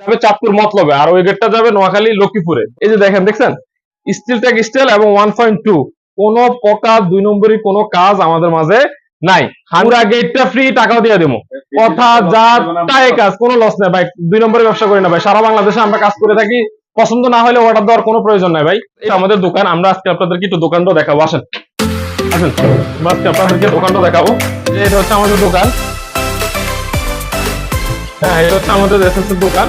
যাবে চাঁদপুর মতলবে আর ওই গেটটা যাবে নোয়াখালী লক্ষ্মীপুরে। এই যে দেখেন দেখছেন? স্টিল ট্যাগ স্টিল এবং ওয়ান পয়েন্ট টু কোন প্রকার দুই নম্বরই কোনো কাজ আমাদের মাঝে নাই। আমরা গেটটা ফ্রি টাকাও দিয়ে দেবো। কথা যা তাই কাজ কোনো লস নেই। ভাই দুই নম্বরের ব্যবসা করি না ভাই। সারা বাংলাদেশে আমরা কাজ করে থাকি। পছন্দ না হলে অর্ডার দেওয়ার কোনো প্রয়োজন নাই ভাই। এটা আমাদের দোকান আমরা আজকে আপনাদেরকে একটু দোকানটা দেখাবো। আসেন। আসেন। আজকে আপনাদেরকে দোকানটা দেখাবো। এটা হচ্ছে আমাদের দোকান। হ্যাঁ এটা হচ্ছে আমাদের এসএস দোকান।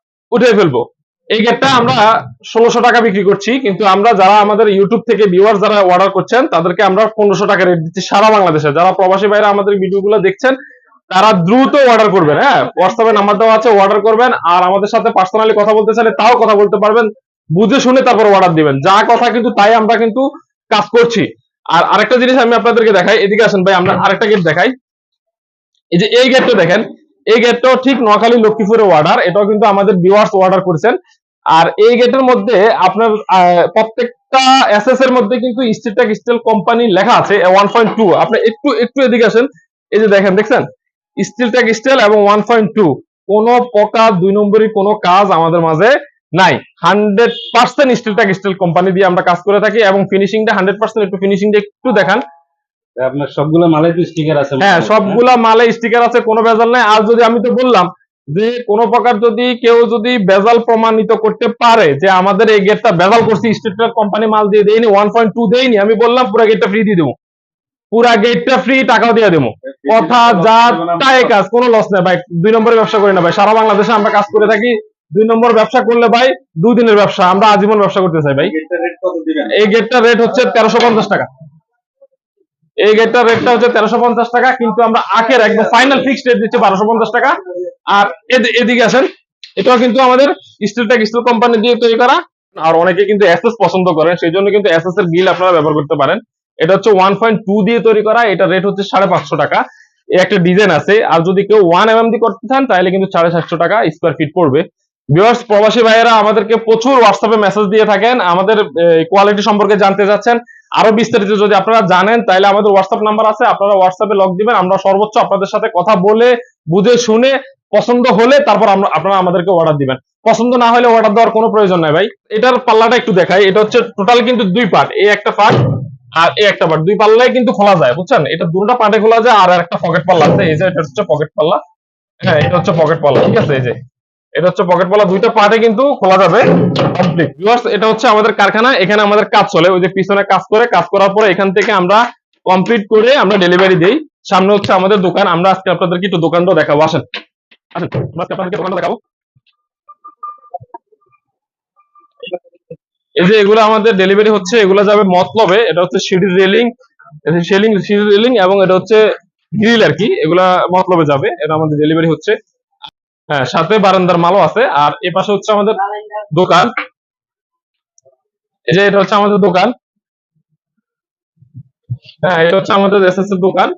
উঠে ফেলব। এই গেটটা আমরা ষোলোশো টাকা বিক্রি করছি, কিন্তু আমরা যারা আমাদের ইউটিউব থেকে ভিউয়ার যারা অর্ডার করছেন, তাদেরকে আমরা পনেরোশো টাকা রেট দিচ্ছি সারা বাংলাদেশে। যারা প্রবাসী বাইরে আমাদের ভিডিওগুলো দেখছেন, তারা দ্রুত অর্ডার করবেন হ্যাঁ? হোয়াটসঅ্যাপে নাম্বার দেওয়া আছে অর্ডার করবেন, আর আমাদের সাথে পার্সোনালি কথা বলতে চাইলে তাও কথা বলতে পারবেন, বুঝে শুনে তারপর অর্ডার দিবেন। যা কথা কিন্তু তাই আমরা কিন্তু কাজ করছি। আর আরেকটা জিনিস আমি আপনাদেরকে দেখাই, এদিকে আসেন ভাই, আমরা আরেকটা গেট দেখাই। এই যে এই গেটটা দেখেন এই গেটটাও ঠিক নোয়াখালী লক্ষ্মীপুরের অর্ডার এটাও কিন্তু আমাদের ভিউয়ার্স অর্ডার করেছেন। আর এই গেটের মধ্যে আপনার প্রত্যেকটা এসএস এর মধ্যে কিন্তু স্টিলটেক স্টিল কোম্পানি লেখা আছে ওয়ান পয়েন্ট টু আপনি একটু একটু এদিকে আসেন, এই যে দেখেন, দেখছেন? স্টিলটেক স্টিল এবং ওয়ান পয়েন্ট টু কোন প্রকার দুই নম্বরই কোনো কাজ আমাদের মাঝে নাই। Hundred percent Steeltech steel company দিয়ে আমরা কাজ করে থাকি এবং ফিনিশিংটা হান্ড্রেড পার্সেন্ট একটু ফিনিশিংটা একটু দেখান। আপনার সবগুলো স্টিকার আছে হ্যাঁ সবগুলা মালে স্টিকার আছে কোনো ভেজাল নাই। আর যদি আমি তো বললাম যে কোনো প্রকার যদি কেউ যদি ভেজাল প্রমাণিত করতে পারে যে আমাদের এই গেটটা ভেজাল করছি স্টেট কোম্পানি মাল দিয়ে দেয়নি ওয়ান পয়েন্ট টু দেয়নি আমি বললাম পুরো গেটটা ফ্রি দিয়ে দেবো। পুরা গেটটা ফ্রি টাকাও দিয়ে দেবো। কথা যা তাই কাজ কোনো লস নেই ভাই। দুই নম্বরের ব্যবসা করি না ভাই। সারা বাংলাদেশে আমরা কাজ করে থাকি। দুই নম্বর ব্যবসা করলে ভাই দুই দিনের ব্যবসা আমরা আজীবন ব্যবসা করতে চাই ভাই। এই গেটটার রেট হচ্ছে তেরোশো পঞ্চাশ টাকা। এই গেটটার রেটটা হচ্ছে তেরোশো পঞ্চাশ টাকা, কিন্তু আমরা আখের একদম ফাইনাল ফিক্সড রেট দিচ্ছি বারোশো পঞ্চাশ টাকা। আর এদিকে আসেন, এটাও কিন্তু আমাদের স্টিলটেক স্টিল কোম্পানি দিয়ে তৈরি করা। আর অনেকে কিন্তু এসএস পছন্দ করেন সেই জন্য কিন্তু এসএস এর গিল আপনারা ব্যবহার করতে পারেন। এটা হচ্ছে ওয়ান পয়েন্ট টু দিয়ে তৈরি করা, এটা রেট হচ্ছে সাড়ে পাঁচশো টাকা। একটা ডিজাইন আছে, আর যদি কেউ ওয়ান এম দিয়ে করতে চান, তাহলে কিন্তু সাড়ে সাতশো টাকা স্কোয়ার ফিট পড়বে। ভিউয়ার্স প্রবাসী ভাইয়েরা, আমাদেরকে প্রচুর হোয়াটসঅ্যাপে মেসেজ দিয়ে থাকেন, আমাদের কোয়ালিটি সম্পর্কে জানতে চাচ্ছেন আরও বিস্তারিত যদি আপনারা জানেন, তাহলে আমাদের হোয়াটসঅ্যাপ নাম্বার আছে, আপনারা হোয়াটসঅ্যাপে লক দিবেন, আমরা সর্বোচ্চ আপনাদের সাথে কথা বলে, বুঝে, শুনে, পছন্দ হলে তারপর আপনারা আমাদেরকে অর্ডার দিবেন। পছন্দ না হলে অর্ডার দেওয়ার কোনো প্রয়োজন নাই ভাই। এটার পাল্লাটা একটু দেখাই, এটা হচ্ছে টোটাল কিন্তু দুই পার্ট এই একটা পার্ট আর এই একটা পার্ট দুই পাল্লায় কিন্তু খোলা যায়, বুঝছেন? এটা দুটো পার্টে খোলা যায়, আর একটা পকেট পাল্লা আছে, এই যে এটা হচ্ছে পকেট পাল্লা। হ্যাঁ এটা হচ্ছে পকেট পাল্লা, ঠিক আছে? এই যে এটা হচ্ছে পকেট পাল্লা দুইটা পার্টে কিন্তু খোলা যাবে। কমপ্লিট ভিউয়ার্স এটা হচ্ছে আমাদের কারখানা, এখানে আমাদের কাজ চলে। ওই যে পিছনে কাজ করে, কাজ করার পরে এখান থেকে আমরা কমপ্লিট করে আমরা ডেলিভারি দেই। সামনে হচ্ছে আমাদের দোকান, আমরা আজকে আপনাদেরকে একটু দোকানটা দেখাবো। আসেন। আসেন আজকে দোকানটা দেখাবো। এই যে এগুলো আমাদের ডেলিভারি হচ্ছে, এগুলো যাবে মতলবে। এটা হচ্ছে সিঁড়ির রেলিং সেলিং সিঁড়ির রেলিং এবং এটা হচ্ছে গ্রিল আর কি। এগুলা মতলবে যাবে, এটা আমাদের ডেলিভারি হচ্ছে। হ্যাঁ সাথে বারান্দার মালও আছে। আর এ পাশে হচ্ছে আমাদের দোকান। এই যে এটা হচ্ছে আমাদের দোকান। হ্যাঁ এটা হচ্ছে আমাদের এসএস দোকান।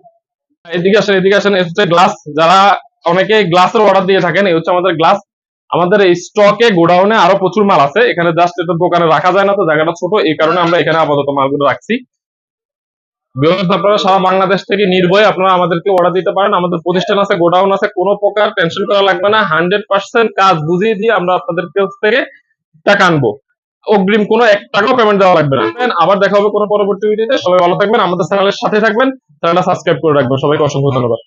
এদিকে আসেন এদিকে আসেন হচ্ছে গ্লাস যারা অনেকে গ্লাসের অর্ডার দিয়ে থাকেন, এই হচ্ছে আমাদের গ্লাস আমাদের এই স্টকে গোডাউনে আরও প্রচুর মাল আছে। এখানে জাস্ট এটা দোকানে রাখা যায় না তো, জায়গাটা ছোট। এই কারণে আমরা এখানে আপাতত মালগুলো রাখছি। আপনারা সারা বাংলাদেশ থেকে নির্ভয়ে আপনারা আমাদেরকে অর্ডার দিতে পারেন। আমাদের প্রতিষ্ঠান আছে, গোডাউন আছে, কোনো প্রকার টেনশন করা লাগবে না। হান্ড্রেড পার্সেন্ট কাজ বুঝিয়ে দিয়ে আমরা আপনাদের কাছ থেকে টাকা আনব। অগ্রিম কোনো এক টাকাও পেমেন্ট দেওয়া লাগবে না। আবার দেখা হবে কোনো পরবর্তী ভিডিওতে সবাই ভালো থাকবেন, আমাদের চ্যানেলের সাথে থাকবেন। চ্যানেলটা সাবস্ক্রাইব করে রাখবেন। সবাইকে অসংখ্য ধন্যবাদ।